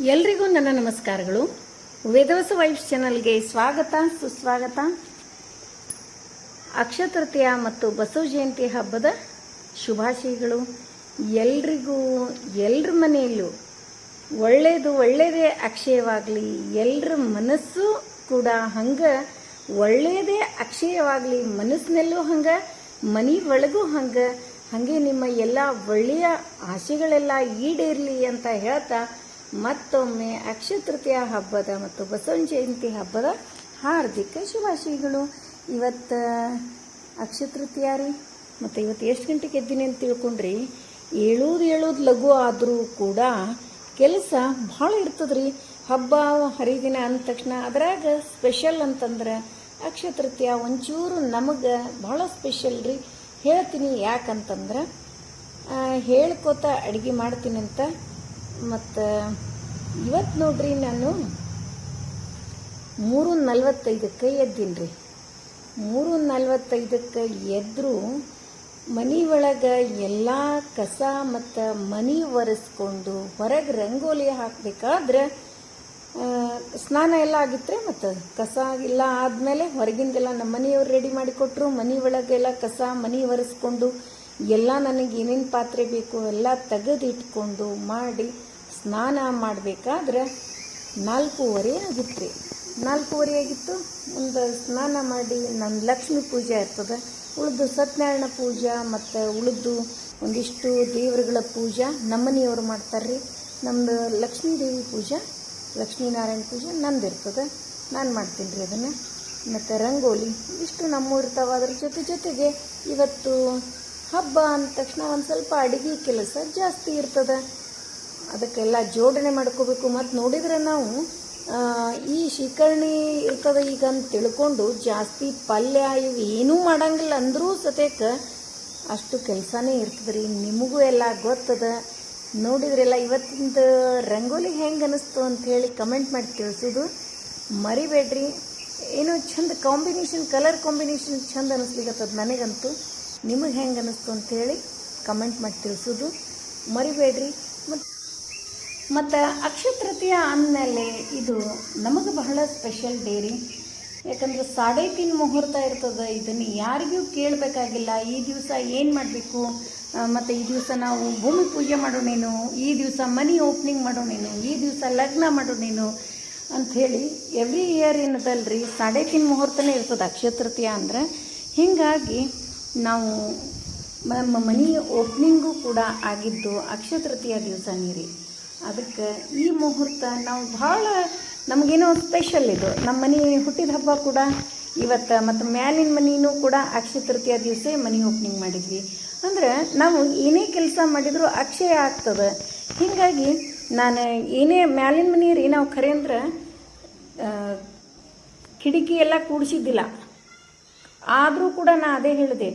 ಎಲ್ರಿಗೂ ನನ್ನ ನಮಸ್ಕಾರಗಳು. ವೇದವಸ ವೈಫ್ಸ್ ಚಾನಲ್ಗೆ ಸ್ವಾಗತ, ಸುಸ್ವಾಗತ. ಅಕ್ಷತೃತೀಯ ಮತ್ತು ಬಸವ ಜಯಂತಿ ಹಬ್ಬದ ಶುಭಾಶಯಗಳು. ಎಲ್ರಿಗೂ, ಎಲ್ರ ಮನೆಯಲ್ಲೂ ಒಳ್ಳೆಯದು ಒಳ್ಳೆಯದೇ ಅಕ್ಷಯವಾಗಲಿ, ಎಲ್ರ ಮನಸ್ಸು ಕೂಡ ಹಂಗೆ ಒಳ್ಳೆಯದೇ ಅಕ್ಷಯವಾಗಲಿ, ಮನಸ್ಸಿನಲ್ಲೂ ಹಂಗೆ, ಮನೆ ಒಳಗೂ ಹಂಗೆ, ಹಾಗೆ ನಿಮ್ಮ ಎಲ್ಲ ಒಳ್ಳೆಯ ಆಸೆಗಳೆಲ್ಲ ಈಡೇರಲಿ ಅಂತ ಹೇಳ್ತಾ ಮತ್ತೊಮ್ಮೆ ಅಕ್ಷತೃತೀಯ ಹಬ್ಬದ ಮತ್ತು ಬಸವನ ಜಯಂತಿ ಹಬ್ಬದ ಹಾರ್ದಿಕ ಶುಭಾಶಯಗಳು. ಇವತ್ತು ಅಕ್ಷತೃತೀಯ ರೀ? ಮತ್ತು ಇವತ್ತು ಎಷ್ಟು ಗಂಟೆಗೆ ಎದ್ದೀನಿ ಅಂತ ತಿಳ್ಕೊಂಡ್ರಿ? ಏಳೂದು ಏಳೂದು ಲಘು ಆದರೂ ಕೂಡ ಕೆಲಸ ಭಾಳ ಇರ್ತದ್ರಿ. ಹಬ್ಬ ಹರಿದಿನ ಅಂದ ತಕ್ಷಣ ಅದ್ರಾಗ ಸ್ಪೆಷಲ್ ಅಂತಂದ್ರೆ ಅಕ್ಷತೃತೀಯ ಒಂಚೂರು ನಮಗೆ ಭಾಳ ಸ್ಪೆಷಲ್ ರೀ. ಹೇಳ್ತೀನಿ ಯಾಕಂತಂದ್ರೆ ಹೇಳ್ಕೊತ ಅಡುಗೆ ಮಾಡ್ತೀನಿ ಅಂತ ಮತ್ತು ಇವತ್ತು ನೋಡ್ರಿ ನಾನು ಮೂರು ನಲ್ವತ್ತೈದಕ್ಕೆ ಎದ್ದೀನಿ ರೀ ಮೂರು ನಲ್ವತ್ತೈದಕ್ಕೆ ಎದ್ದರೂ ಮನೆ ಒಳಗೆ ಎಲ್ಲ ಕಸ ಮತ್ತು ಮನೆ ಒರೆಸ್ಕೊಂಡು ಹೊರಗೆ ರಂಗೋಲಿ ಹಾಕಬೇಕಾದ್ರೆ ಸ್ನಾನ ಎಲ್ಲ ಆಗಿತ್ತು ಮತ್ತು? ಕಸ ಎಲ್ಲ ಆದಮೇಲೆ ಹೊರಗಿಂದೆಲ್ಲ ನಮ್ಮ ಮನೆಯವ್ರು ರೆಡಿ ಮಾಡಿಕೊಟ್ರು ಮನೆ ಒಳಗೆಲ್ಲ ಕಸ ಮನೆ ಒರೆಸ್ಕೊಂಡು ಎಲ್ಲ ನನಗೆ ಏನೇನು ಪಾತ್ರೆ ಬೇಕು ಎಲ್ಲ ತೆಗೆದಿಟ್ಕೊಂಡು ಮಾಡಿ ಸ್ನಾನ ಮಾಡಬೇಕಾದ್ರೆ ನಾಲ್ಕೂವರೆ ಆಗಿತ್ತು ರೀ ನಾಲ್ಕೂವರೆ ಆಗಿತ್ತು, ಒಂದು ಸ್ನಾನ ಮಾಡಿ ನನ್ನ ಲಕ್ಷ್ಮಿ ಪೂಜೆ ಇರ್ತದೆ. ಉಳಿದು ಸತ್ಯನಾರಾಯಣ ಪೂಜೆ ಮತ್ತು ಉಳಿದು ಒಂದಿಷ್ಟು ದೇವರುಗಳ ಪೂಜೆ ನಮ್ಮನೆಯವರು ಮಾಡ್ತಾರೆ ರೀ ನಮ್ಮದು ಲಕ್ಷ್ಮೀ ದೇವಿ ಪೂಜೆ ಲಕ್ಷ್ಮೀನಾರಾಯಣ ಪೂಜೆ ನಂದು ಇರ್ತದೆ. ನಾನು ಮಾಡ್ತೀನಿ ರೀ ಅದನ್ನು. ಮತ್ತು ರಂಗೋಲಿ, ಇಷ್ಟು ನಮ್ಮ ಇರ್ತಾವೆ ಅದ್ರ ಜೊತೆ ಜೊತೆಗೆ ಇವತ್ತು ಹಬ್ಬ ಅಂದ ತಕ್ಷಣ ಒಂದು ಸ್ವಲ್ಪ ಅಡುಗೆ ಕೆಲಸ ಜಾಸ್ತಿ ಇರ್ತದೆ. ಅದಕ್ಕೆಲ್ಲ ಜೋಡಣೆ ಮಾಡ್ಕೋಬೇಕು. ಮತ್ತು ನೋಡಿದ್ರೆ ನಾವು ಈ ಶೀಕರ್ಣಿ ಇರ್ತದೆ ಈಗ ಅಂತ ತಿಳ್ಕೊಂಡು ಜಾಸ್ತಿ ಪಲ್ಯ ಇವು ಏನೂ ಮಾಡಂಗಿಲ್ಲ ಅಂದರೂ ಸತೇಕ ಅಷ್ಟು ಕೆಲಸನೇ ಇರ್ತದೆ ರೀ. ನಿಮಗೂ ಎಲ್ಲ ಗೊತ್ತದ. ನೋಡಿದ್ರೆಲ್ಲ ಇವತ್ತಿಂದ ರಂಗೋಲಿ ಹೆಂಗೆ ಅನಿಸ್ತು ಅಂತ ಹೇಳಿ ಕಮೆಂಟ್ ಮಾಡಿ ತಿಳಿಸೋದು ಮರಿಬೇಡ್ರಿ. ಏನೋ ಚಂದ ಕಾಂಬಿನೇಷನ್, ಕಲರ್ ಕಾಂಬಿನೇಷನ್ ಚಂದ ಅನಿಸ್ಲಿಕ್ಕತ್ತದ ನನಗಂತೂ. ನಿಮಗೆ ಹೆಂಗೆ ಅನಿಸ್ತು ಅಂತ ಹೇಳಿ ಕಮೆಂಟ್ ಮಾಡಿ ತಿಳಿಸೋದು ಮರಿಬೇಡ್ರಿ. ಮತ್ತು ಅಕ್ಷಯ ತೃತೀಯ ಇದು ನಮಗೆ ಬಹಳ ಸ್ಪೆಷಲ್ ಡೇ ರೀ. ಯಾಕಂದ್ರೆ ಸಾಡೆ ತಿನ್ ಮುಹೂರ್ತ ಇರ್ತದೆ, ಇದನ್ನು ಯಾರಿಗೂ ಕೇಳಬೇಕಾಗಿಲ್ಲ. ಈ ದಿವಸ ಏನು ಮಾಡಬೇಕು? ಮತ್ತು ಈ ದಿವಸ ನಾವು ಭೂಮಿ ಪೂಜೆ ಮಾಡೋಣೇನು ಈ ದಿವಸ ಮನಿ ಓಪನಿಂಗ್ ಮಾಡೋಣೇನು ಈ ದಿವಸ ಲಗ್ನ ಮಾಡೋಣೇನು ಅಂಥೇಳಿ ಎವ್ರಿ ಇಯರ್ ಏನದಲ್ರಿ ಸಾಡೆ ತಿನ್ ಮುಹೂರ್ತನೇ ಇರ್ತದೆ ಅಕ್ಷಯ ತೃತೀಯ ಅಂದ್ರೆ. ಹೀಗಾಗಿ ನಾವು ನಮ್ಮ ಮನಿ ಓಪನಿಂಗು ಕೂಡ ಆಗಿದ್ದು ಅಕ್ಷಯ ತೃತೀಯ ದಿವಸನೇ ರೀ. ಅದಕ್ಕೆ ಈ ಮುಹೂರ್ತ ನಾವು ಭಾಳ ನಮಗೇನೋ ಸ್ಪೆಷಲ್ ಇದು. ನಮ್ಮ ಮನೆ ಹುಟ್ಟಿದ ಹಬ್ಬ ಕೂಡ ಇವತ್ತು ಮತ್ತು ಮ್ಯಾಲಿನ ಮನೆಯೂ ಕೂಡ ಅಕ್ಷಯ ತೃತೀಯ ದಿವಸ ಮನೆ ಓಪನಿಂಗ್ ಮಾಡಿದ್ವಿ. ಅಂದ್ರೆ ನಾವು ಏನೇ ಕೆಲಸ ಮಾಡಿದರೂ ಅಕ್ಷಯ ಆಗ್ತದೆ. ಹೀಗಾಗಿ ನಾನು ಏನೇ ಮ್ಯಾಲಿನ ಮನೆ ರೀ ನಾವು ಖರೆ ಅಂದ್ರೆ ಕಿಟಕಿ ಎಲ್ಲ ಕೂಡಿಸಿದ್ದಿಲ್ಲ. ಆದರೂ ಕೂಡ ನಾನು ಅದೇ ಹೇಳಿದೆ.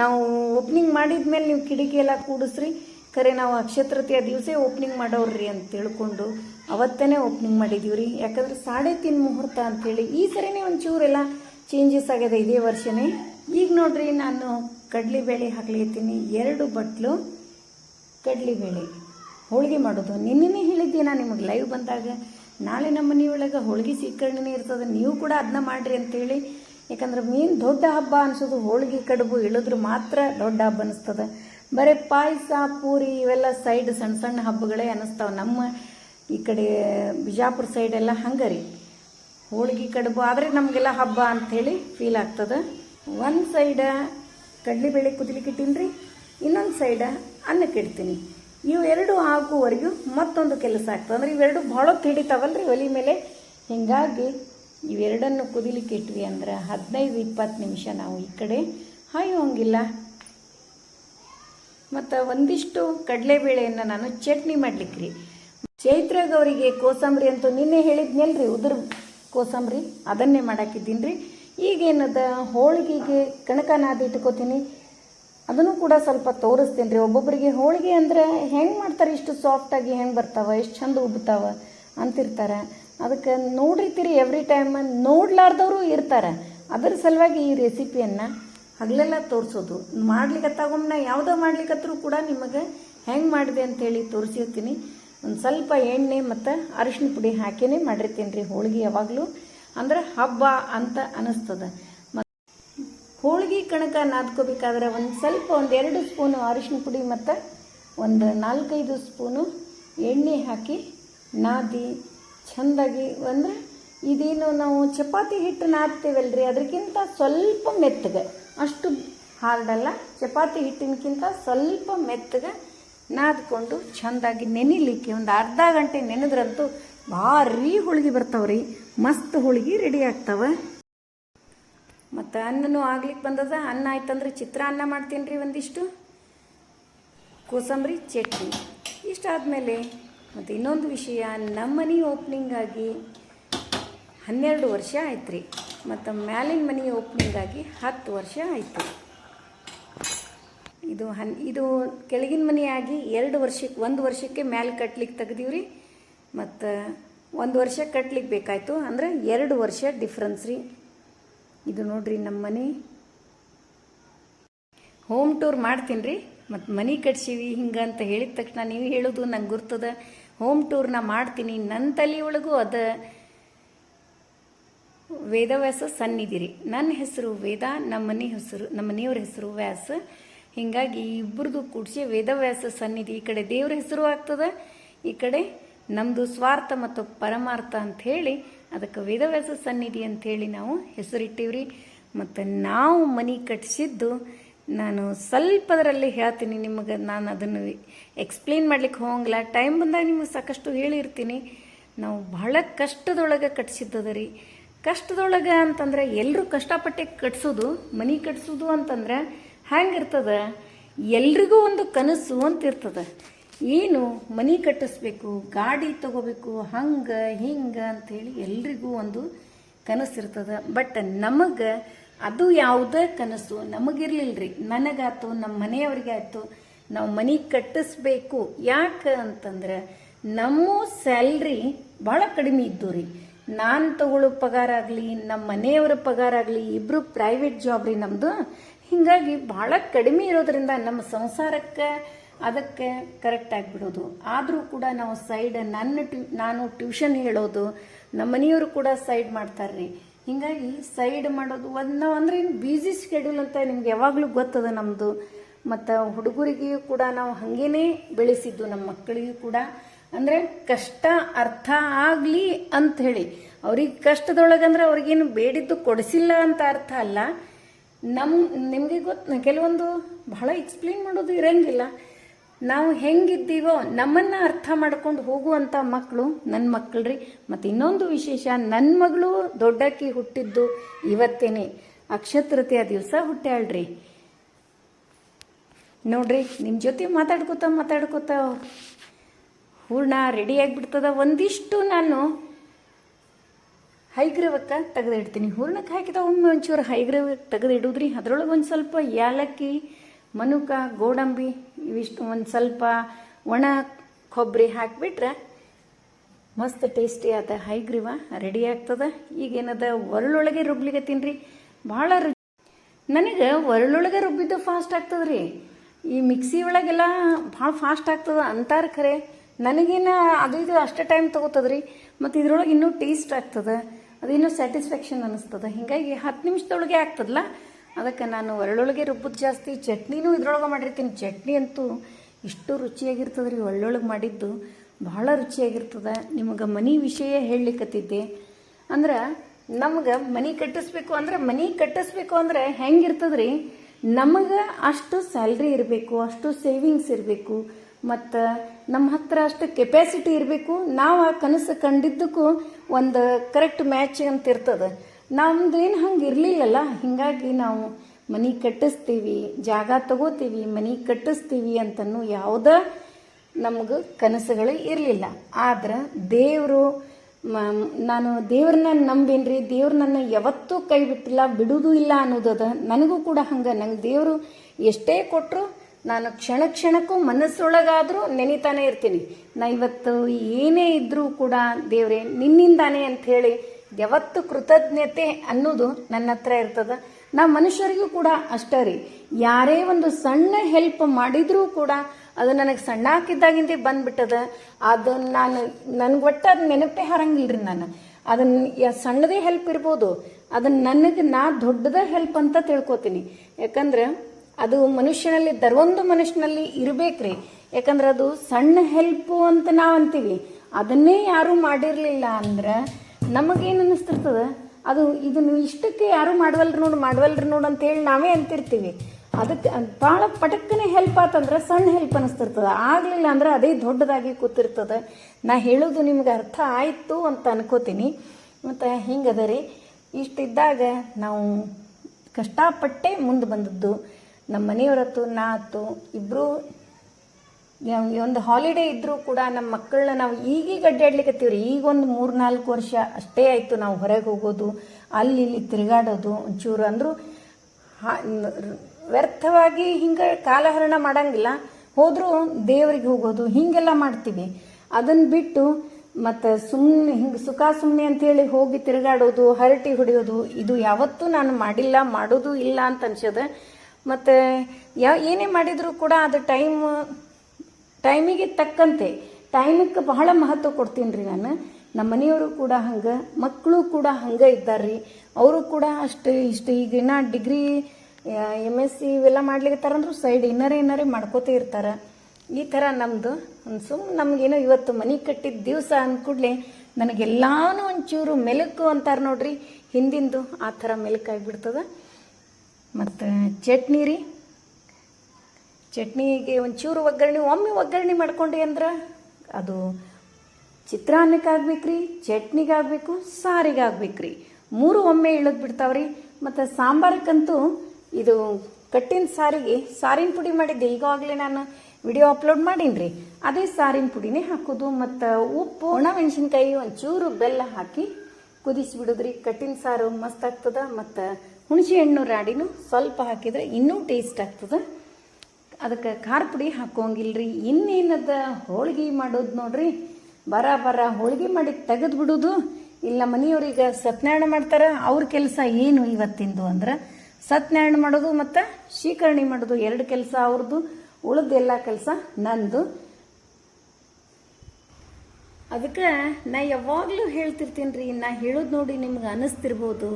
ನಾವು ಓಪನಿಂಗ್ ಮಾಡಿದ ಮೇಲೆ ನೀವು ಕಿಟಕಿ ಎಲ್ಲ ಕೂಡಿಸ್ರಿ. ಖರೆ ನಾವು ಅಕ್ಷಯ ದಿವಸ ಓಪನಿಂಗ್ ಮಾಡೋರ್ರಿ ಅಂತ ತಿಳ್ಕೊಂಡು ಅವತ್ತೇ ಓಪನಿಂಗ್ ಮಾಡಿದೀವಿ ರೀ ಯಾಕಂದ್ರೆ ಸಾಡೆ ತಿನ್ ಮುಹೂರ್ತ ಅಂತೇಳಿ ಈ ಸರಿನೇ ಒಂಚೂರೆಲ್ಲ ಚೇಂಜಸ್ ಆಗ್ಯದ ಇದೇ ವರ್ಷನೇ. ಈಗ ನೋಡ್ರಿ ನಾನು ಕಡ್ಲಿಬೇಳೆ ಹಾಕ್ಲಿತ್ತೀನಿ ಎರಡು ಬಟ್ಲು ಕಡ್ಲಿಬೇಳೆ. ಹೋಳಿಗೆ ಮಾಡೋದು. ನಿನ್ನೆ ಹೇಳಿದ್ದೆ ನಾನು ನಿಮಗೆ ಲೈವ್ ಬಂದಾಗ, ನಾಳೆ ನಮ್ಮ ಮನೆಯೊಳಗೆ ಹೋಳಿಗೆ ಸೀಕರಣೆ ಇರ್ತದೆ, ನೀವು ಕೂಡ ಅದನ್ನ ಮಾಡ್ರಿ ಅಂತೇಳಿ. ಯಾಕಂದ್ರೆ ಮೇನ್ ದೊಡ್ಡ ಹಬ್ಬ ಅನ್ಸೋದು ಹೋಳಿಗೆ ಕಡುಬು ಇಳಿದ್ರೆ ಮಾತ್ರ ದೊಡ್ಡ ಹಬ್ಬ ಅನಿಸ್ತದೆ. ಬರೀ ಪಾಯಸ, ಪೂರಿ ಇವೆಲ್ಲ ಸೈಡ್ ಸಣ್ಣ ಸಣ್ಣ ಹಬ್ಬಗಳೇ ಅನ್ನಿಸ್ತಾವೆ ನಮ್ಮ ಈ ಕಡೆ ಬಿಜಾಪುರ ಸೈಡೆಲ್ಲ ಹಂಗೆ ರೀ ಹೋಳಿಗೆ, ಕಡುಬು, ಆದರೆ ನಮಗೆಲ್ಲ ಹಬ್ಬ ಅಂಥೇಳಿ ಫೀಲ್ ಆಗ್ತದೆ. ಒಂದು ಸೈಡ ಕಡಲೆಬೇಳೆ ಕುದಿಲಿಕ್ಕೆ ಇಟ್ಟೀನಿ ರೀ ಇನ್ನೊಂದು ಸೈಡ ಅನ್ನಕ್ಕೆ ಇಡ್ತೀನಿ. ಇವು ಎರಡು ಆಗುವವರೆಗೂ ಮತ್ತೊಂದು ಕೆಲಸ ಆಗ್ತದೆ. ಅಂದ್ರೆ ಇವೆರಡು ಭಾಳ ಹಿಡಿತಾವಲ್ಲ ರೀ ಒಲಿ ಮೇಲೆ. ಹೀಗಾಗಿ ಇವೆರಡನ್ನು ಕುದಿಲಿಕ್ಕೆ ಇಟ್ವಿ ಅಂದ್ರೆ ಹದಿನೈದು ಇಪ್ಪತ್ತು ನಿಮಿಷ ನಾವು ಈ ಕಡೆ ಹಾಯೋಂಗಿಲ್ಲ ಮತ್ತು ಒಂದಿಷ್ಟು ಕಡಲೆಬೇಳೆಯನ್ನು ನಾನು ಚಟ್ನಿ ಮಾಡ್ಲಿಕ್ಕೆ ರೀ ಚೈತ್ರ ಗೌರಿಗೆ ಕೋಸಂಬರಿ ಅಂತೂ ನಿನ್ನೆ ಹೇಳಿದ್ನಲ್ರಿ, ಉದುರು ಕೋಸಂಬರಿ, ಅದನ್ನೇ ಮಾಡಾಕಿದ್ದೀನಿ ರೀ ಈಗೇನದ ಹೋಳಿಗೆಗೆ ಕಣಕ ನಾದಿ ಇಟ್ಕೋತೀನಿ. ಅದನ್ನು ಕೂಡ ಸ್ವಲ್ಪ ತೋರಿಸ್ತೀನಿ ರೀ ಒಬ್ಬೊಬ್ಬರಿಗೆ ಹೋಳಿಗೆ ಅಂದ್ರೆ ಹೆಂಗೆ ಮಾಡ್ತಾರೆ, ಇಷ್ಟು ಸಾಫ್ಟಾಗಿ ಹೆಂಗೆ ಬರ್ತಾವೆ, ಎಷ್ಟು ಚಂದ ಉಬ್ತಾವ ಅಂತಿರ್ತಾರೆ. ಅದಕ್ಕೆ ನೋಡಿರ್ತೀರಿ ಎವ್ರಿ ಟೈಮ್ ನೋಡ್ಲಾರ್ದವರು ಇರ್ತಾರೆ. ಅದರ ಸಲುವಾಗಿ ಈ ರೆಸಿಪಿಯನ್ನು ಹಗಲೆಲ್ಲ ತೋರಿಸೋದು. ಮಾಡ್ಲಿಕ್ಕೆ ತಗೊಂಬ ಯಾವುದೋ ಮಾಡ್ಲಿಕ್ಕತ್ತರೂ ಕೂಡ ನಿಮಗೆ ಹೆಂಗೆ ಮಾಡಿದೆ ಅಂತೇಳಿ ತೋರಿಸಿರ್ತೀನಿ. ಒಂದು ಸ್ವಲ್ಪ ಎಣ್ಣೆ ಮತ್ತು ಅರಿಶಿನ ಪುಡಿ ಹಾಕಿನೇ ಮಾಡಿರ್ತೀನಿ ರೀ ಹೋಳಿಗೆ ಯಾವಾಗಲೂ. ಅಂದ್ರೆ ಹಬ್ಬ ಅಂತ ಅನ್ನಿಸ್ತದೆ ಮತ್ತು ಹೋಳಿಗೆ ಕಣಕ ನಾದ್ಕೋಬೇಕಾದ್ರೆ ಒಂದು ಸ್ವಲ್ಪ ಒಂದು ಎರಡು ಸ್ಪೂನು ಅರಿಶಿನ ಪುಡಿ ಮತ್ತು ಒಂದು ನಾಲ್ಕೈದು ಸ್ಪೂನು ಎಣ್ಣೆ ಹಾಕಿ ನಾದಿ, ಚೆಂದಾಗಿ ಅಂದರೆ ಇದೇನು ನಾವು ಚಪಾತಿ ಹಿಟ್ಟು ನಾದ್ತೇವಲ್ರಿ? ಅದಕ್ಕಿಂತ ಸ್ವಲ್ಪ ಮೆತ್ತಗೆ. ಅಷ್ಟು ಹಾರ್ಡಲ್ಲ. ಚಪಾತಿ ಹಿಟ್ಟಿನಕ್ಕಿಂತ ಸ್ವಲ್ಪ ಮೆತ್ತಗೆ ನಾದ್ಕೊಂಡು ಚೆಂದಾಗಿ ನೆನಿಲಿಕ್ಕೆ ಒಂದು ಅರ್ಧ ಗಂಟೆ ನೆನೆದ್ರಂತೂ ಭಾರಿ ಹೋಳ್ಗೆ ರೀ ಮಸ್ತ್ ಹೋಳಿಗೆ ರೆಡಿ ಆಗ್ತಾವೆ. ಮತ್ತು ಅನ್ನನೂ ಆಗ್ಲಿಕ್ಕೆ ಬಂದದ. ಅನ್ನ ಆಯ್ತಂದ್ರೆ ಚಿತ್ರಾನ್ನ ಮಾಡ್ತೀನಿ ರೀ ಒಂದಿಷ್ಟು. ಕೋಸಂಬರಿ, ಚಟ್ನಿ. ಇಷ್ಟಾದಮೇಲೆ ಮತ್ತು ಇನ್ನೊಂದು ವಿಷಯ. ನಮ್ಮ ಮನೆ ಓಪ್ನಿಂಗ್ ಆಗಿ ಹನ್ನೆರಡು ವರ್ಷ ಆಯ್ತು ರೀ ಮತ್ತು ಮ್ಯಾಲಿನ ಮನೆ ಓಪನಿಂಗ್ ಆಗಿ ಹತ್ತು ವರ್ಷ ಆಯಿತು. ಇದು ಹನ್, ಇದು ಕೆಳಗಿನ ಮನೆ ಆಗಿ ಎರಡು ವರ್ಷಕ್ಕೆ, ಒಂದು ವರ್ಷಕ್ಕೆ ಮ್ಯಾಲೆ ಕಟ್ಲಿಕ್ಕೆ ತೆಗ್ದೀವ್ರಿ. ಮತ್ತು ಒಂದು ವರ್ಷ ಕಟ್ಲಿಕ್ಕೆ ಬೇಕಾಯಿತು ಅಂದ್ರೆ ಎರಡು ವರ್ಷ ಡಿಫ್ರೆನ್ಸ್ ರೀ. ಇದು ನೋಡ್ರಿ ನಮ್ಮ ಮನೆ. ಹೋಮ್ ಟೂರ್ ಮಾಡ್ತೀನಿ ರೀ ಮತ್ತು ಮನೆ ಕಟ್ಸೀವಿ ಹಿಂಗೆ ಅಂತ ಹೇಳಿದ ತಕ್ಷಣ ನೀವು ಹೇಳೋದು ನಂಗೆ ಗುರ್ತದ. ಹೋಮ್ ಟೂರ್ನ ಮಾಡ್ತೀನಿ ನನ್ನ ತಲೆ ಒಳಗೂ ಅದ. ವೇದವ್ಯಾಸ ಸನ್ನಿಧಿ ರೀ ನನ್ನ ಹೆಸರು ವೇದ, ನಮ್ಮ ಮನೆ ಹೆಸರು ನಮ್ಮ ಮನೆಯವ್ರ ಹೆಸರು ವ್ಯಾಸ. ಹೀಗಾಗಿ ಇಬ್ಬರದು ಕೂಡಿಸಿ ವೇದವ್ಯಾಸ ಸನ್ನಿಧಿ ಈ ಕಡೆ ದೇವ್ರ ಹೆಸರು ಆಗ್ತದ, ಈ ಕಡೆ ನಮ್ಮದು ಸ್ವಾರ್ಥ ಮತ್ತು ಪರಮಾರ್ಥ ಅಂತ ಹೇಳಿ ಅದಕ್ಕೆ ವೇದವ್ಯಾಸ ಸನ್ನಿಧಿ ಅಂಥೇಳಿ ನಾವು ಹೆಸರಿಟ್ಟಿವ್ರಿ. ಮತ್ತು ನಾವು ಮನೆ ಕಟ್ಟಿಸಿದ್ದು ನಾನು ಸ್ವಲ್ಪದರಲ್ಲಿ ಹೇಳ್ತೀನಿ ನಿಮಗೆ, ನಾನು ಅದನ್ನು ಎಕ್ಸ್ಪ್ಲೇನ್ ಮಾಡ್ಲಿಕ್ಕೆ ಹೋಗಂಗಿಲ್ಲ. ಟೈಮ್ ಬಂದಾಗ ನಿಮಗೆ ಸಾಕಷ್ಟು ಹೇಳಿರ್ತೀನಿ. ನಾವು ಬಹಳ ಕಷ್ಟದೊಳಗೆ ಕಟ್ಟಿಸಿದ್ದದ ರೀ. ಕಷ್ಟದೊಳಗೆ ಅಂತಂದ್ರೆ ಎಲ್ಲರೂ ಕಷ್ಟಪಟ್ಟೆ ಕಟ್ಸೋದು, ಮನೆ ಕಟ್ಸೋದು ಅಂತಂದ್ರೆ ಹ್ಯಾಂಗಿರ್ತದೆ? ಎಲ್ರಿಗೂ ಒಂದು ಕನಸು ಅಂತ ಇರ್ತದ ಏನು ಮನೆ ಕಟ್ಟಿಸ್ಬೇಕು, ಗಾಡಿ ತಗೋಬೇಕು, ಹಂಗೆ, ಹಿಂಗೆ ಅಂಥೇಳಿ ಎಲ್ರಿಗೂ ಒಂದು ಕನಸು ಇರ್ತದ ಬಟ್ ನಮಗೆ ಅದು ಯಾವುದೇ ಕನಸು? ನಮಗಿರಲಿಲ್ಲ ರೀ ನನಗಾಯ್ತು ನಮ್ಮ ಮನೆಯವ್ರಿಗೆ ಆಯ್ತು ನಾವು ಮನೆ ಕಟ್ಟಿಸ್ಬೇಕು. ಯಾಕೆ ಅಂತಂದ್ರೆ ನಮ್ಮ ಸ್ಯಾಲ್ರಿ ಭಾಳ ಕಡಿಮೆ ಇದ್ದು ರೀ ನಾನು ತಗೊಳ್ಳೋ ಪಗಾರ ಆಗಲಿ ನಮ್ಮ ಮನೆಯವರ ಪಗಾರ ಆಗಲಿ ಇಬ್ಬರು ಪ್ರೈವೇಟ್ ಜಾಬ್ ರೀ ನಮ್ಮದು ಹೀಗಾಗಿ ಭಾಳ ಕಡಿಮೆ ಇರೋದ್ರಿಂದ ನಮ್ಮ ಸಂಸಾರಕ್ಕೆ ಅದಕ್ಕೆ ಕರೆಕ್ಟ್ ಆಗಿಬಿಡೋದು. ಆದರೂ ಕೂಡ ನಾವು ಸೈಡ್ ನನ್ನ ಟ್ಯೂ ನಾನು ಟ್ಯೂಷನ್ ಹೇಳೋದು, ನಮ್ಮ ಮನೆಯವರು ಕೂಡ ಸೈಡ್ ಮಾಡ್ತಾರೆ ರೀ ಹೀಗಾಗಿ ಸೈಡ್ ಮಾಡೋದು ಒಂದು ನಾವು ಅಂದ್ರೆ ಬ್ಯುಸಿ ಸ್ಕೆಡ್ಯೂಲ್ ಅಂತ ನಿಮ್ಗೆ ಯಾವಾಗಲೂ ಗೊತ್ತದ ನಮ್ಮದು ಮತ್ತು ಹುಡುಗರಿಗೂ ಕೂಡ ನಾವು ಹಾಗೇನೇ ಬೆಳೆಸಿದ್ದು, ನಮ್ಮ ಮಕ್ಕಳಿಗೂ ಕೂಡ. ಅಂದರೆ ಕಷ್ಟ ಅರ್ಥ ಆಗಲಿ ಅಂತ ಹೇಳಿ. ಅವ್ರಿಗೆ ಕಷ್ಟದೊಳಗಂದ್ರೆ ಅವ್ರಿಗೇನು ಬೇಡಿದ್ದು ಕೊಡಿಸಿಲ್ಲ ಅಂತ ಅರ್ಥ ಅಲ್ಲ. ನಮ್ಮ ನಿಮಗೆ ಗೊತ್ತು ಕೆಲವೊಂದು ಬಹಳ ಎಕ್ಸ್ಪ್ಲೇನ್ ಮಾಡೋದು ಇರಂಗಿಲ್ಲ. ನಾವು ಹೆಂಗಿದ್ದೀವೋ ನಮ್ಮನ್ನ ಅರ್ಥ ಮಾಡ್ಕೊಂಡು ಹೋಗುವಂಥ ಮಕ್ಕಳು ನನ್ನ ಮಕ್ಕಳ್ರಿ ಮತ್ತು ಇನ್ನೊಂದು ವಿಶೇಷ ನನ್ನ ಮಗಳು ದೊಡ್ಡಕ್ಕಿ ಹುಟ್ಟಿದ್ದು ಇವತ್ತೇನೆ. ಅಕ್ಷತೃತೀಯ ದಿವಸ ಹುಟ್ಟ್ಯಾಳ್ರಿ. ನೋಡ್ರಿ ನಿಮ್ಮ ಜೊತೆ ಮಾತಾಡ್ಕೋತ ಮಾತಾಡ್ಕೋತ ಹೂರ್ಣ ರೆಡಿ ಆಗಿಬಿಡ್ತದ ಒಂದಿಷ್ಟು ನಾನು ಹೈಗ್ರವಕ್ಕೆ ತೆಗೆದಿಡ್ತೀನಿ. ಹೂರ್ಣಕ್ಕೆ ಹಾಕಿದ ಒಮ್ಮೆ ಒಂಚೂರು ಹೈಗ್ರವಕ್ಕೆ ತೆಗೆದಿಡುದ್ರಿ. ಅದ್ರೊಳಗೆ ಒಂದು ಸ್ವಲ್ಪ ಏಲಕ್ಕಿ, ಮನುಕ, ಗೋಡಂಬಿ, ಇವಿಷ್ಟು ಒಂದು ಸ್ವಲ್ಪ ಒಣ ಕೊಬ್ಬರಿ ಹಾಕಿಬಿಟ್ರೆ ಮಸ್ತ್ ಟೇಸ್ಟಿ ಆದ ಹೈಗ್ರೀವ ರೆಡಿ ಆಗ್ತದ. ಈಗೇನದ ಒರಳೊಳಗೆ ರುಬ್ಲಿಕ್ಕೆ ತಿನ್ರಿ. ಭಾಳ ರುಚಿ. ನನಗೆ ಒರಳೊಳಗೆ ರುಬ್ಬಿದ್ದು ಫಾಸ್ಟ್ ಆಗ್ತದ್ರಿ. ಈ ಮಿಕ್ಸಿ ಒಳಗೆಲ್ಲ ಭಾಳ ಫಾಸ್ಟ್ ಆಗ್ತದ ಅಂತಾರೆ ಖರೆ. ನನಗೇನ ಅದು ಇದು ಅಷ್ಟೇ ಟೈಮ್ ತಗೋತದ್ರಿ. ಮತ್ತು ಇದ್ರೊಳಗೆ ಇನ್ನೂ ಟೇಸ್ಟ್ ಆಗ್ತದೆ. ಅದು ಇನ್ನೂ ಸ್ಯಾಟಿಸ್ಫ್ಯಾಕ್ಷನ್ ಅನ್ನಿಸ್ತದೆ. ಹೀಗಾಗಿ ಹತ್ತು ನಿಮಿಷದೊಳಗೆ ಆಗ್ತದಲ್ಲ ಅದಕ್ಕೆ ನಾನು ಒಳ್ಳೊಳಗೆ ರುಬ್ಬದ ಜಾಸ್ತಿ, ಚಟ್ನಿನೂ ಇದ್ರೊಳಗೆ ಮಾಡಿರ್ತೀನಿ. ಚಟ್ನಿ ಅಂತೂ ಇಷ್ಟು ರುಚಿಯಾಗಿರ್ತದೆ ರೀ ಒಳ್ಳೊಳಗೆ ಮಾಡಿದ್ದು. ಭಾಳ ರುಚಿಯಾಗಿರ್ತದೆ. ನಿಮಗೆ ಮನೆ ವಿಷಯ ಹೇಳಲಿಕ್ಕತ್ತಿದ್ದೆ ಅಂದ್ರೆ ನಮ್ಗೆ ಮನೆ ಕಟ್ಟಿಸ್ಬೇಕು ಅಂದ್ರೆ ಮನೆ ಕಟ್ಟಿಸ್ಬೇಕು ಅಂದ್ರೆ ಹೆಂಗಿರ್ತದ್ರಿ? ನಮಗೆ ಅಷ್ಟು ಸ್ಯಾಲ್ರಿ ಇರಬೇಕು, ಅಷ್ಟು ಸೇವಿಂಗ್ಸ್ ಇರಬೇಕು. ಮತ್ತು ನಮ್ಮ ಹತ್ರ ಅಷ್ಟು ಕೆಪ್ಯಾಸಿಟಿ ಇರಬೇಕು. ನಾವು ಆ ಕನಸು ಕಂಡಿದ್ದಕ್ಕೂ ಒಂದು ಕರೆಕ್ಟ್ ಮ್ಯಾಚ್ ಅಂತ ಇರ್ತದೆ. ನಮ್ದು ಏನು ಹಂಗೆ ಇರಲಿಲ್ಲಲ್ಲ, ಹೀಗಾಗಿ ನಾವು ಮನೆ ಕಟ್ಟಿಸ್ತೀವಿ, ಜಾಗ ತಗೋತೀವಿ, ಮನೆ ಕಟ್ಟಿಸ್ತೀವಿ ಅಂತನೂ ಯಾವುದೇ ನಮಗೆ ಕನಸುಗಳು ಇರಲಿಲ್ಲ. ಆದ್ರೆ ದೇವರು ನಾನು ದೇವ್ರನ್ನ ನಂಬೇನ್ರಿ ದೇವ್ರು ನನ್ನ ಯಾವತ್ತೂ ಕೈ ಬಿಟ್ಟಿಲ್ಲ ಬಿಡುವುದೂ ಇಲ್ಲ ಅನ್ನೋದದ ನನಗೂ ಕೂಡ ಹಂಗೆ. ನಂಗೆ ದೇವರು ಎಷ್ಟೇ ಕೊಟ್ಟರು ನಾನು ಕ್ಷಣ ಕ್ಷಣಕ್ಕೂ ಮನಸ್ಸೊಳಗಾದರೂ ನೆನಿತಾನೆ ಇರ್ತೀನಿ. ನಾ ಇವತ್ತು ಏನೇ ಇದ್ರೂ ಕೂಡ ದೇವರೇ, ನಿನ್ನಿಂದಾನೆ ಅಂತ ಹೇಳಿ ಯಾವತ್ತು ಕೃತಜ್ಞತೆ ಅನ್ನೋದು ನನ್ನ ಹತ್ರ ಇರ್ತದೆ. ನಾ ಮನುಷ್ಯರಿಗೂ ಕೂಡ ಅಷ್ಟೇ ರೀ. ಯಾರೇ ಒಂದು ಸಣ್ಣ ಹೆಲ್ಪ್ ಮಾಡಿದ್ರೂ ಕೂಡ ಅದು ನನಗೆ ಸಣ್ಣ ಹಾಕಿದ್ದಾಗಿಂದೇ ಬಂದ್ಬಿಟ್ಟದ. ಅದು ನಾನು, ನನ್ಗೆ ಒಟ್ಟು ಅದು ನೆನಪೇ ಹರಂಗಿಲ್ರಿ ನಾನು. ಅದನ್ನ ಸಣ್ಣದೇ ಹೆಲ್ಪ್ ಇರ್ಬೋದು. ಅದನ್ನ ನನಗೆ ನಾ ದೊಡ್ಡದ ಹೆಲ್ಪ್ ಅಂತ ತಿಳ್ಕೊತೀನಿ. ಯಾಕಂದ್ರೆ ಅದು ಮನುಷ್ಯನಲ್ಲಿ ದರವೊಂದು ಮನುಷ್ಯನಲ್ಲಿ ಇರಬೇಕ್ರಿ. ಯಾಕಂದ್ರೆ ಅದು ಸಣ್ಣ ಹೆಲ್ಪು ಅಂತ ನಾವು ಅಂತೀವಿ. ಅದನ್ನೇ ಯಾರೂ ಮಾಡಿರಲಿಲ್ಲ ಅಂದ್ರೆ ನಮಗೇನು ಅನ್ನಿಸ್ತಿರ್ತದ ಅದು ಇದನ್ನು ಇಷ್ಟಕ್ಕೆ ಯಾರು ಮಾಡವಲ್ರಿ ನೋಡು ಮಾಡವಲ್ರಿ ನೋಡು ಅಂತೇಳಿ ನಾವೇ ಅಂತಿರ್ತೀವಿ. ಅದಕ್ಕೆ ಭಾಳ ಪಟಕ್ಕನೆ ಹೆಲ್ಪ್ ಆತಂದ್ರೆ ಸಣ್ಣ ಹೆಲ್ಪ್ ಅನಿಸ್ತಿರ್ತದ. ಆಗಲಿಲ್ಲ ಅಂದ್ರೆ ಅದೇ ದೊಡ್ಡದಾಗಿ ಕೂತಿರ್ತದೆ. ನಾ ಹೇಳೋದು ನಿಮ್ಗೆ ಅರ್ಥ ಆಯಿತು ಅಂತ ಅನ್ಕೋತೀನಿ. ಮತ್ತು ಹಿಂಗದ ರೀ ಇಷ್ಟಿದ್ದಾಗ ನಾವು ಕಷ್ಟಪಟ್ಟೆ ಮುಂದೆ ಬಂದದ್ದು. ನಮ್ಮ ಮನೆಯವರತ್ತು ನಾ ಆತು ಇಬ್ಬರು ಒಂದು ಹಾಲಿಡೇ ಇದ್ದರೂ ಕೂಡ ನಮ್ಮ ಮಕ್ಕಳನ್ನ ನಾವು ಈಗೀಗ ಅಡ್ಡಾಡ್ಲಿಕ್ಕತ್ತೀವ್ರಿ ಈಗ ಒಂದು ಮೂರು ನಾಲ್ಕು ವರ್ಷ ಅಷ್ಟೇ ಆಯಿತು ನಾವು ಹೊರಗೆ ಹೋಗೋದು, ಅಲ್ಲಿ ಇಲ್ಲಿ ತಿರುಗಾಡೋದು ಒಂಚೂರು ಅಂದರೂ. ವ್ಯರ್ಥವಾಗಿ ಹಿಂಗೆ ಕಾಲಹರಣ ಮಾಡಂಗಿಲ್ಲ. ಹೋದರೂ ದೇವರಿಗೆ ಹೋಗೋದು, ಹೀಗೆಲ್ಲ ಮಾಡ್ತೀವಿ. ಅದನ್ನು ಬಿಟ್ಟು ಮತ್ತು ಸುಮ್ಮನೆ ಹಿಂಗೆ ಸುಖ ಸುಮ್ಮನೆ ಅಂತೇಳಿ ಹೋಗಿ ತಿರುಗಾಡೋದು, ಹರಟಿ ಹೊಡೆಯೋದು, ಇದು ಯಾವತ್ತೂ ನಾನು ಮಾಡಿಲ್ಲ, ಮಾಡೋದು ಇಲ್ಲ ಅಂತ ಅನ್ಸದ ಮತ್ತು ಯಾ, ಏನೇ ಮಾಡಿದರೂ ಕೂಡ ಅದು ಟೈಮ್, ಟೈಮಿಗೆ ತಕ್ಕಂತೆ. ಟೈಮಕ್ಕೆ ಬಹಳ ಮಹತ್ವ ಕೊಡ್ತೀನಿ ರೀ ನಾನು. ನಮ್ಮ ಮನೆಯವರು ಕೂಡ ಹಂಗೆ ಮಕ್ಕಳು ಕೂಡ ಹಂಗೆ ಇದ್ದಾರೆ ಅವರು ಕೂಡ ಅಷ್ಟು, ಇಷ್ಟು ಈಗ ಇನ್ನೂ ಡಿಗ್ರಿ ಎಂ ಎಸ್ ಸಿ ಇವೆಲ್ಲ ಮಾಡ್ಲಿಕ್ಕೆ ಸೈಡ್ ಇನ್ನರೇ ಇನ್ನರೇ ಮಾಡ್ಕೋತೇ ಇರ್ತಾರೆ. ಈ ಥರ ನಮ್ಮದು ಒಂದು ನಮಗೇನೋ ಇವತ್ತು ಮನೆ ಕಟ್ಟಿದ ದಿವಸ ಅಂದ್ಕೂಡ್ಲೆ ನನಗೆಲ್ಲಾನು ಒಂಚೂರು ಮೆಲುಕು ಅಂತಾರೆ ನೋಡ್ರಿ. ಹಿಂದಿಂದು ಆ ಥರ ಮೆಲುಕಾಗಿಬಿಡ್ತದ. ಮತ್ತು ಚಟ್ನಿ ರೀ. ಚಟ್ನಿಗೆ ಒಂಚೂರು ಒಗ್ಗರಣೆ, ಒಮ್ಮೆ ಒಗ್ಗರಣೆ ಮಾಡ್ಕೊಂಡೆ ಅಂದ್ರೆ ಅದು ಚಿತ್ರಾನ್ನಕ್ಕೆ ಚಟ್ನಿಗಾಗಬೇಕು ಚಟ್ನಿಗೆ ಆಗಬೇಕು, ಸಾರಿಗೆ ಆಗ್ಬೇಕ್ರಿ ಮೂರು ಒಮ್ಮೆ ಇಳಿದು ಬಿಡ್ತಾವ್ರಿ. ಮತ್ತು ಸಾಂಬಾರಕ್ಕಂತೂ ಇದು ಕಟ್ಟಿನ ಸಾರಿಗೆ, ಸಾರಿನ ಪುಡಿ ಮಾಡಿದ್ದೆ. ಈಗಾಗಲೇ ನಾನು ವಿಡಿಯೋ ಅಪ್ಲೋಡ್ ಮಾಡೀನಿ ಅದೇ ಸಾರಿನ ಪುಡಿನೇ ಹಾಕೋದು. ಮತ್ತು ಉಪ್ಪು ಒಣ ಮೆಣಸಿನ್ಕಾಯಿ ಒಂಚೂರು ಬೆಲ್ಲ ಹಾಕಿ ಕುದಿಸಿಬಿಡೋದ್ರಿ. ಕಟ್ಟಿನ ಸಾರು ಮಸ್ತ್ ಆಗ್ತದ. ಮತ್ತು ಹುಣಸೆ ಹಣ್ಣು ರಾಡಿನೂ ಸ್ವಲ್ಪ ಹಾಕಿದ್ರೆ ಇನ್ನೂ ಟೇಸ್ಟ್ ಆಗ್ತದೆ. ಅದಕ್ಕೆ ಖಾರ ಪುಡಿ ಹಾಕೋಂಗಿಲ್ರಿ. ಇನ್ನೇನದ ಹೋಳಿಗೆ ಮಾಡೋದು ನೋಡ್ರಿ. ಬರ ಬರ ಹೋಳಿಗೆ ಮಾಡಿ ತೆಗೆದು ಬಿಡೋದು. ಇಲ್ಲ ಮನೆಯವ್ರಿಗೆ ಸತ್ಯನಾರಾಯಣ ಮಾಡ್ತಾರೆ, ಅವ್ರ ಕೆಲಸ ಏನು ಇವತ್ತಿಂದು ಅಂದ್ರೆ ಸತ್ಯನಾರಾಯಣ ಮಾಡೋದು ಮತ್ತು ಶೀಕರಣಿ ಮಾಡೋದು ಎರಡು ಕೆಲಸ ಅವ್ರದ್ದು ಉಳಿದೆಲ್ಲ ಕೆಲಸ ನಂದು. ಅದಕ್ಕೆ ನಾ ಯಾವಾಗಲೂ ಹೇಳ್ತಿರ್ತೀನಿ ರೀ ನಾ ಹೇಳೋದು ನೋಡಿ ನಿಮ್ಗೆ ಅನ್ನಿಸ್ತಿರ್ಬೋದು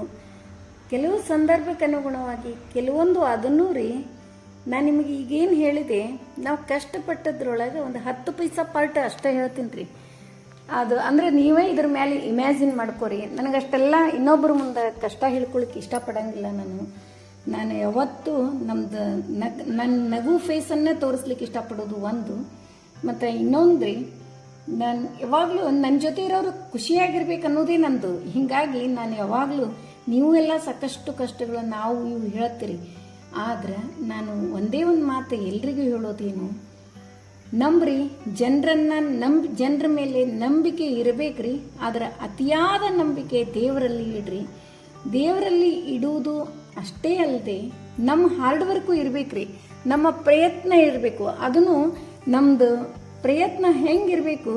ಕೆಲವು ಸಂದರ್ಭಕ್ಕೆ ಅನುಗುಣವಾಗಿ ಕೆಲವೊಂದು ಅದನ್ನು ರೀ ನಾನು ನಿಮಗೆ ಈಗೇನು ಹೇಳಿದೆ, ನಾವು ಕಷ್ಟಪಟ್ಟದ್ರೊಳಗೆ ಒಂದು ಹತ್ತು ಪೈಸಾ ಪಾರ್ಟ್ ಅಷ್ಟೇ ಹೇಳ್ತೀನಿ ರೀ. ಅದು ಅಂದರೆ ನೀವೇ ಇದ್ರ ಮೇಲೆ ಇಮ್ಯಾಜಿನ್ ಮಾಡ್ಕೋರಿ. ನನಗಷ್ಟೆಲ್ಲ ಇನ್ನೊಬ್ಬರ ಮುಂದೆ ಕಷ್ಟ ಹೇಳ್ಕೊಳಕ್ಕೆ ಇಷ್ಟಪಡಂಗಿಲ್ಲ ನಾನು. ನಾನು ಯಾವತ್ತೂ ನಮ್ದು ನನ್ನ ನಗು ಫೇಸನ್ನೇ ತೋರಿಸ್ಲಿಕ್ಕೆ ಇಷ್ಟಪಡೋದು ಒಂದು. ಮತ್ತು ಇನ್ನೊಂದು ರೀ, ನಾನು ಯಾವಾಗಲೂ ನನ್ನ ಜೊತೆ ಇರೋರು ಖುಷಿಯಾಗಿರ್ಬೇಕು ಅನ್ನೋದೇ ನಂದು. ಹೀಗಾಗಿ ನಾನು ಯಾವಾಗಲೂ ನೀವು ಎಲ್ಲ ಸಾಕಷ್ಟು ಕಷ್ಟಗಳು ನಾವು ಇವು ಹೇಳ್ತೀರಿ. ಆದ್ರೆ ನಾನು ಒಂದೇ ಒಂದು ಮಾತು ಎಲ್ರಿಗೂ ಹೇಳೋದೇನು, ನಂಬ್ರಿ, ಜನರನ್ನ ನಂಬ್, ಜನರ ಮೇಲೆ ನಂಬಿಕೆ ಇರಬೇಕ್ರಿ, ಆದ್ರೆ ಅತಿಯಾದ ನಂಬಿಕೆ ದೇವರಲ್ಲಿ ಇಡ್ರಿ. ದೇವರಲ್ಲಿ ಇಡುವುದು ಅಷ್ಟೇ ಅಲ್ಲದೆ ನಮ್ಮ ಹಾರ್ಡ್ ವರ್ಕು ಇರಬೇಕ್ರಿ, ನಮ್ಮ ಪ್ರಯತ್ನ ಇರಬೇಕು. ಅದನ್ನು ನಮ್ದು ಪ್ರಯತ್ನ ಹೆಂಗಿರಬೇಕು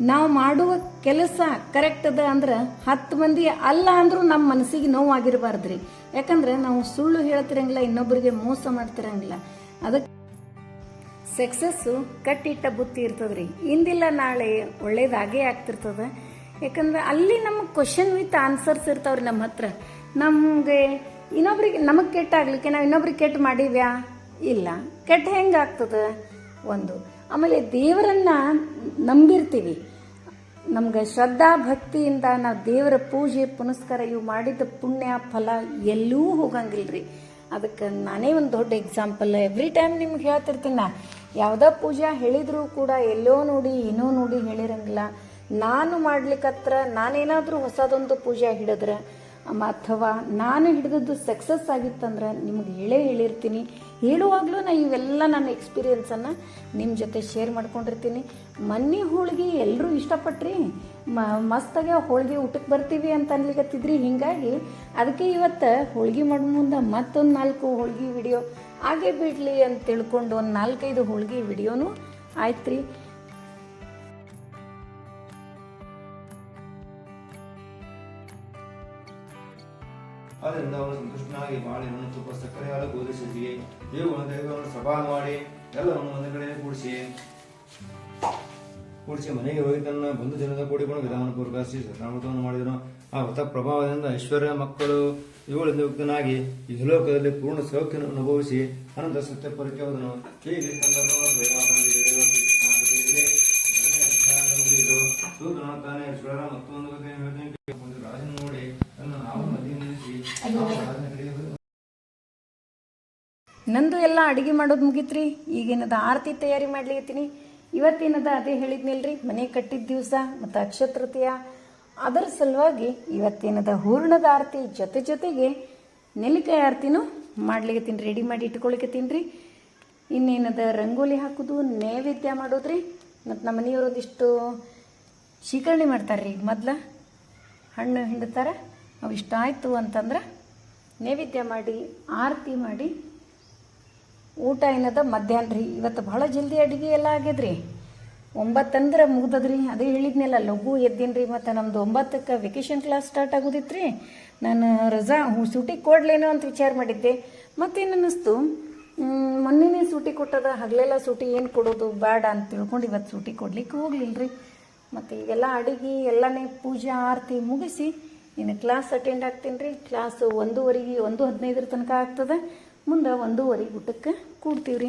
ನಾವು ಮಾಡುವ ಕೆಲಸ ಕರೆಕ್ಟ್ ಅದ ಅಂದ್ರೆ ಹತ್ತು ಮಂದಿ ಅಲ್ಲ ಅಂದ್ರೂ ನಮ್ಮ ಮನಸ್ಸಿಗೆ ನೋವಾಗಿರಬಾರ್ದ್ರಿ. ಯಾಕಂದ್ರೆ ನಾವು ಸುಳ್ಳು ಹೇಳ್ತಿರಂಗಿಲ್ಲ ಇನ್ನೊಬ್ಬರಿಗೆ ಮೋಸ ಮಾಡ್ತಿರಂಗಿಲ್ಲ. ಅದಕ್ಕೆ ಸಕ್ಸಸ್ಸು ಕಟ್ಟಿಟ್ಟ ಬುತ್ತಿ ಇರ್ತದ್ರಿ. ಇಂದಿಲ್ಲ ನಾಳೆ ಒಳ್ಳೇದಾಗೇ ಆಗ್ತಿರ್ತದ. ಯಾಕಂದ್ರೆ ಅಲ್ಲಿ ನಮಗೆ ಕ್ವಶನ್ ವಿತ್ ಆನ್ಸರ್ಸ್ ಇರ್ತಾವ್ರಿ ನಮ್ಮ ಹತ್ರ. ನಮಗೆ ಇನ್ನೊಬ್ರಿಗೆ, ನಮಗೆ ಕೆಟ್ಟಾಗ್ಲಿಕ್ಕೆ ನಾವು ಇನ್ನೊಬ್ರಿಗೆ ಕೆಟ್ಟ ಮಾಡಿವ್ಯಾ? ಇಲ್ಲ. ಕೆಟ್ಟ ಹೆಂಗೆ ಆಗ್ತದ? ಒಂದು. ಆಮೇಲೆ ದೇವರನ್ನ ನಂಬಿರ್ತೀವಿ. ನಮ್ಗೆ ಶ್ರದ್ಧಾ ಭಕ್ತಿಯಿಂದ ನಾವು ದೇವರ ಪೂಜೆ, ಪುನಸ್ಕಾರ ಇವು ಮಾಡಿದ ಪುಣ್ಯ, ಫಲ ಎಲ್ಲೂ ಹೋಗಂಗಿಲ್ರಿ. ಅದಕ್ಕೆ ನಾನೇ ಒಂದು ದೊಡ್ಡ ಎಕ್ಸಾಂಪಲ್ ಎವ್ರಿ ಟೈಮ್ ನಿಮ್ಗೆ ಹೇಳ್ತಿರ್ತೀನಿ ನಾ ಯಾವುದೋ ಪೂಜಾ ಹೇಳಿದರೂ ಕೂಡ ಎಲ್ಲೋ ನೋಡಿ, ಏನೋ ನೋಡಿ ಹೇಳಿರಂಗಿಲ್ಲ. ನಾನು ಮಾಡ್ಲಿಕ್ಕತ್ರ ನಾನೇನಾದರೂ ಹೊಸದೊಂದು ಪೂಜೆ ಹಿಡಿದ್ರೆ ಅಥವಾ ನಾನು ಹಿಡಿದದ್ದು ಸಕ್ಸಸ್ ಆಗಿತ್ತಂದ್ರೆ ನಿಮ್ಗೆ ಹೇಳೇ ಹೇಳಿರ್ತೀನಿ. ಹೇಳುವಾಗಲೂ ನಾನು ಇವೆಲ್ಲ ನನ್ನ ಎಕ್ಸ್ಪೀರಿಯನ್ಸನ್ನು ನಿಮ್ಮ ಜೊತೆ ಶೇರ್ ಮಾಡ್ಕೊಂಡಿರ್ತೀನಿ. ಮನ್ನಿ ಹೋಳಿಗೆ ಎಲ್ಲರೂ ಇಷ್ಟಪಟ್ರಿ. ಮ, ಮಸ್ತಾಗೆ ಹೋಳಿಗೆ ಊಟಕ್ಕೆ ಬರ್ತೀವಿ ಅಂತ ಅನ್ಲಿಕತ್ತಿದ್ರಿ. ಹೀಗಾಗಿ ಅದಕ್ಕೆ ಇವತ್ತು ಹೋಳಿಗೆ ಮಾಡೋ ಮುಂದೆ ಮತ್ತೊಂದು ನಾಲ್ಕು ಹೋಳಿಗೆ ವಿಡಿಯೋ ಹಾಗೆ ಬಿಡಲಿ ಅಂತ ತಿಳ್ಕೊಂಡು ಒಂದು ನಾಲ್ಕೈದು ಹೋಳಿಗೆ ವಿಡಿಯೋನು ಆಯ್ತು ರೀ ಆದ್ದರಿಂದ ಅವನು ಸಂತುಷ್ಟನಾಗಿ ನನ್ನ ತುಪ್ಪ ಸಕ್ಕರೆ ಹಾಲು ಗೋಧಿಸಿದ್ದೀವಿ ದೇವಗಳನ್ನು ದೇವರನ್ನು ಸಭಾ ಮಾಡಿ, ಎಲ್ಲವನ್ನು ಒಂದು ಕಡೆ ಕೂಡಿಸಿ. ಕೂಡಿಸಿ ಮನೆಗೆ ಹೋಗಿ ತನ್ನ ಬಂಧು ಜನದ ಕೂಡಿಕೊಂಡು ವಿಧಾನಪೂರ್ವಕ ಶ್ರೀ ಸತ್ಯಾಮೃತವನ್ನು ಮಾಡಿದನು. ಆ ವ್ರತ ಪ್ರಭಾವದಿಂದ ಐಶ್ವರ್ಯ ಮಕ್ಕಳು ಇವುಗಳಿಂದ ಯುಕ್ತನಾಗಿ ಇಹಲೋಕದಲ್ಲಿ ಪೂರ್ಣ ಸೌಖ್ಯವನ್ನು ಅನುಭವಿಸಿ ಅನಂತ ಸತ್ಯ ಪರಿಚಯವನ್ನು ಹೀಗೆ ಸಂದರ್ಭ ತಾನೇ ಐಶ್ವರ್ಯ ಮತ್ತೊಂದು ಕಥೆ ಹೇಳ್ತೀನಿ. ಒಂದು ರಾಜನ ನೋಡಿ ತನ್ನ ನಾವು ಮದುವೆ ನಿಲ್ಲಿಸಿ ಆ ರಾಜನ ಕಡೆಗೆ ಹೋಗಿ ನಂದು ಎಲ್ಲ ಅಡುಗೆ ಮಾಡೋದು ಮುಗೀತ್ರಿ. ಈಗೇನದ ಆರತಿ ತಯಾರಿ ಮಾಡ್ಲಿಕತ್ತೀನಿ. ಇವತ್ತೇನದ ಅದೇ ಹೇಳಿದ್ನಲ್ರಿ, ಮನೆ ಕಟ್ಟಿದ ದಿವಸ ಮತ್ತು ಅಕ್ಷತೃತೀಯ ಅದರ ಸಲುವಾಗಿ ಇವತ್ತೇನದ ಹೂರ್ಣದ ಆರತಿ ಜೊತೆ ಜೊತೆಗೆ ನೆಲ್ಲಿಕಾಯಿ ಆರತಿನೂ ಮಾಡ್ಲಿಕತ್ತೀನಿ ರೆಡಿ ಮಾಡಿ ಇಟ್ಕೊಳಿಕತ್ತೀನಿ ರೀ ಇನ್ನೇನದ ರಂಗೋಲಿ ಹಾಕೋದು, ನೈವೇದ್ಯ ಮಾಡೋದ್ರಿ. ಮತ್ತು ನಮ್ಮ ಮನೆಯವರು ಒಂದಿಷ್ಟು ಶೀಕರಣೆ ಮಾಡ್ತಾರೆ ರೀ ಮೊದ್ಲ ಹಣ್ಣು ಹಿಂಡ್ತಾರೆ ಅವು ಇಷ್ಟ ಆಯಿತು ಅಂತಂದ್ರೆ ನೈವೇದ್ಯ ಮಾಡಿ, ಆರತಿ ಮಾಡಿ ಊಟ ಏನದ? ಮಧ್ಯಾಹ್ನ ರೀ. ಇವತ್ತು ಭಾಳ ಜಲ್ದಿ ಅಡುಗೆ ಎಲ್ಲ ಆಗ್ಯದ್ರಿ ಒಂಬತ್ತಂದ್ರೆ ಮುಗ್ದದ್ರಿ. ಅದೇ ಹೇಳಿದ್ನಲ್ಲ, ಲಘು ಎದ್ದೀನಿ ರೀ ಮತ್ತು ನಮ್ಮದು ಒಂಬತ್ತಕ್ಕೆ ವೆಕೇಷನ್ ಕ್ಲಾಸ್ ಸ್ಟಾರ್ಟ್ ಆಗೋದಿತ್ತು ರೀ ನಾನು ರಜಾ ಸೂಟಿ ಕೊಡ್ಲೇನೋ ಅಂತ ವಿಚಾರ ಮಾಡಿದ್ದೆ. ಮತ್ತೇನು ಅನ್ನಿಸ್ತು ಮೊನ್ನೆನೇ ಸೂಟಿ ಕೊಟ್ಟದ. ಹಗಲೆಲ್ಲ ಸೂಟಿ ಏನು ಕೊಡೋದು? ಬೇಡ ಅಂತ ತಿಳ್ಕೊಂಡು ಇವತ್ತು ಸೂಟಿ ಕೊಡ್ಲಿಕ್ಕೆ ಹೋಗ್ಲಿಲ್ಲ ರೀ ಮತ್ತು ಈಗೆಲ್ಲ ಅಡುಗೆ, ಎಲ್ಲನೇ ಪೂಜೆ, ಆರತಿ ಮುಗಿಸಿ, ಇನ್ನು ಕ್ಲಾಸ್ ಅಟೆಂಡ್ ಆಗ್ತೀನಿ ರೀ ಕ್ಲಾಸು ಒಂದೂವರೆಗೆ, ಒಂದು ಹದಿನೈದರ ತನಕ ಆಗ್ತದೆ. ಮುಂದೆ ಒಂದೂವರೆ ಊಟಕ್ಕೆ ಕೂಡ್ತೀವಿ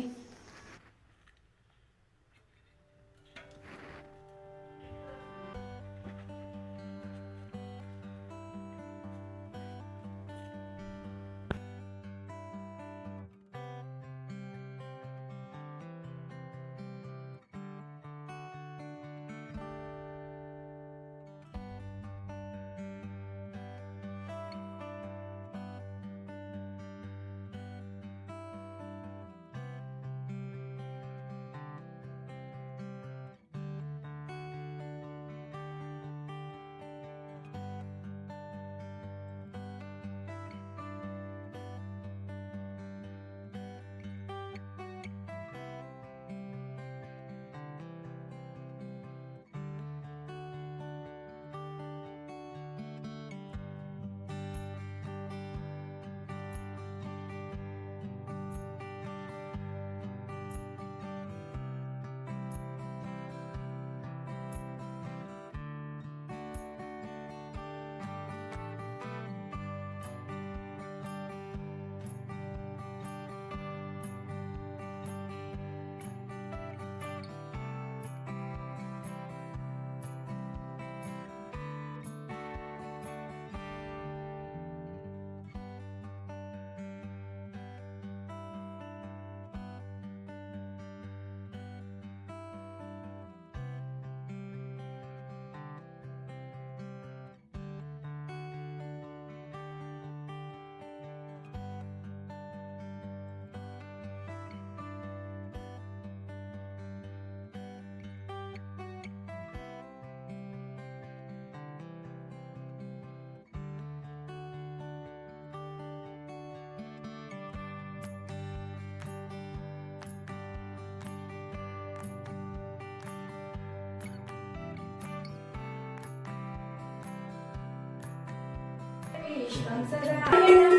ರೀ ಪದಕವನಿಟ್ಟು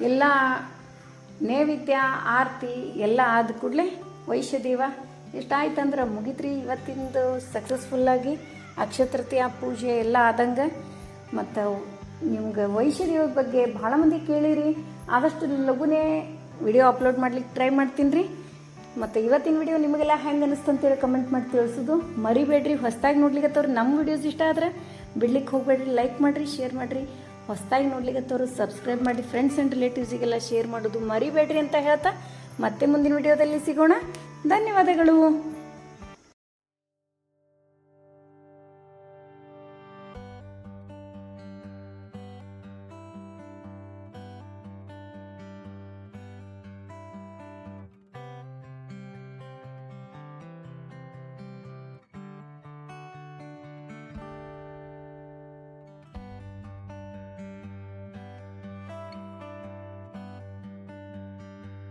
ಎಲ್ಲ ನೈವೇದ್ಯ, ಆರತಿ ಎಲ್ಲ ಆದ ಕೂಡಲೇ ವೈಶ್ಯದೇವ ಇಷ್ಟಾಯ್ತಂದ್ರೆ ಮುಗಿತ್ರಿ ಇವತ್ತಿಂದು ಸಕ್ಸಸ್ಫುಲ್ಲಾಗಿ ಅಕ್ಷತೃತೀಯ ಪೂಜೆ ಎಲ್ಲ ಆದಂಗೆ. ಮತ್ತು ನಿಮ್ಗೆ ವೈಶ್ಯದೇವ ಬಗ್ಗೆ ಭಾಳ ಮಂದಿ ಕೇಳಿರಿ. ಆದಷ್ಟು ಲಘುನೇ ವಿಡಿಯೋ ಅಪ್ಲೋಡ್ ಮಾಡ್ಲಿಕ್ಕೆ ಟ್ರೈ ಮಾಡ್ತೀನಿ ರೀ ಮತ್ತು ಇವತ್ತಿನ ವಿಡಿಯೋ ನಿಮಗೆಲ್ಲ ಹೆಂಗೆ ಅನಿಸ್ತು ಅಂತೇಳಿ ಕಮೆಂಟ್ ಮಾಡಿ ತಿಳಿಸೋದು. ಮರಿಬೇಡ್ರಿ, ಹೊಸ್ದಾಗಿ ನೋಡ್ಲಿಕ್ಕೆ ನಮ್ಮ ವಿಡಿಯೋಸ್ ಇಷ್ಟ ಆದ್ರೆ ಬಿಡ್ಲಿಕ್ಕೆ ಹೋಗಬೇಡ್ರಿ ಲೈಕ್ ಮಾಡಿರಿ ಶೇರ್ ಮಾಡಿರಿ. ಹೊಸ್ದಾಗಿ ತೋರು ಸಬ್ಸ್ಕ್ರೈಬ್ ಮಾಡಿ ಫ್ರೆಂಡ್ಸ್ ಆ್ಯಂಡ್ ರಿಲೇಟಿವ್ಸಿಗೆಲ್ಲ ಶೇರ್ ಮಾಡೋದು ಮರಿಬೇಡ್ರಿ ಅಂತ ಹೇಳ್ತಾ ಮತ್ತೆ ಮುಂದಿನ ವಿಡಿಯೋದಲ್ಲಿ ಸಿಗೋಣ. ಧನ್ಯವಾದಗಳು.